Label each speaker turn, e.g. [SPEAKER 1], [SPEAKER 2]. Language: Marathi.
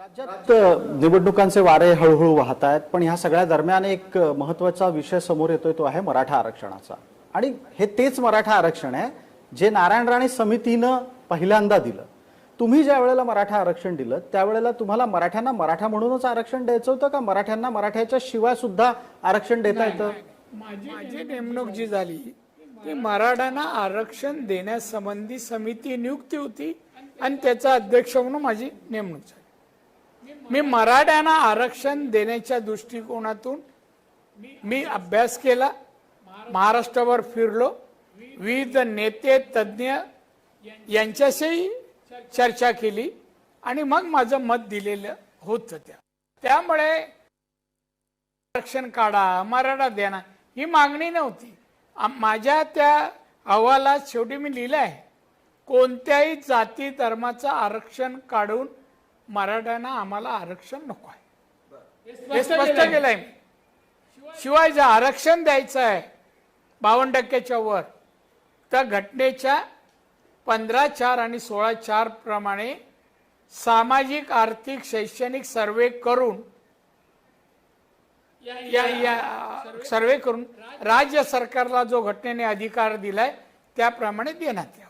[SPEAKER 1] राज्यात निवडणुकांचे वारे हळूहळू वाहत आहेत पण ह्या सगळ्या दरम्यान एक महत्त्वाचा विषय समोर येतोय तो आहे मराठा आरक्षणाचा. आणि हे तेच मराठा आरक्षण आहे जे नारायण राणे समितीनं पहिल्यांदा दिलं. तुम्ही ज्या वेळेला मराठा आरक्षण दिलं त्यावेळेला तुम्हाला मराठ्यांना मराठा म्हणूनच आरक्षण द्यायचं होतं का? मराठ्यांना मराठ्याच्या शिवाय सुद्धा आरक्षण देता येतं?
[SPEAKER 2] माझी नेमणूक जी झाली ती मराठ्यांना आरक्षण देण्यासंबंधी समिती नियुक्ती होती आणि त्याचा अध्यक्ष म्हणून माझी नेमणूक झाली. मी मराठ्यांना आरक्षण देण्याच्या दृष्टिकोनातून मी अभ्यास केला. महाराष्ट्रावर फिरलो. विविध नेते तज्ज्ञ यांच्याशी चर्चा केली आणि मग माझं मत दिलेलं होतं त्या. त्यामुळे आरक्षण काढा मराठा द्या ही मागणी नव्हती. माझ्या त्या अहवालात शेवटी मी लिहिलं आहे कोणत्याही जाती धर्माचं आरक्षण काढून मराठ्यांना आम्हाला आरक्षण नको आहे. हे स्पष्ट केलंय. शिवाय जर आरक्षण द्यायचं आहे बावन्न टक्क्याच्या वर तर घटनेच्या पंधरा चार आणि सोळा चार प्रमाणे सामाजिक आर्थिक शैक्षणिक सर्वे करून या या सर्वे करून राज्य सरकारला जो घटनेने अधिकार दिलाय त्याप्रमाणे देण्यात यावा.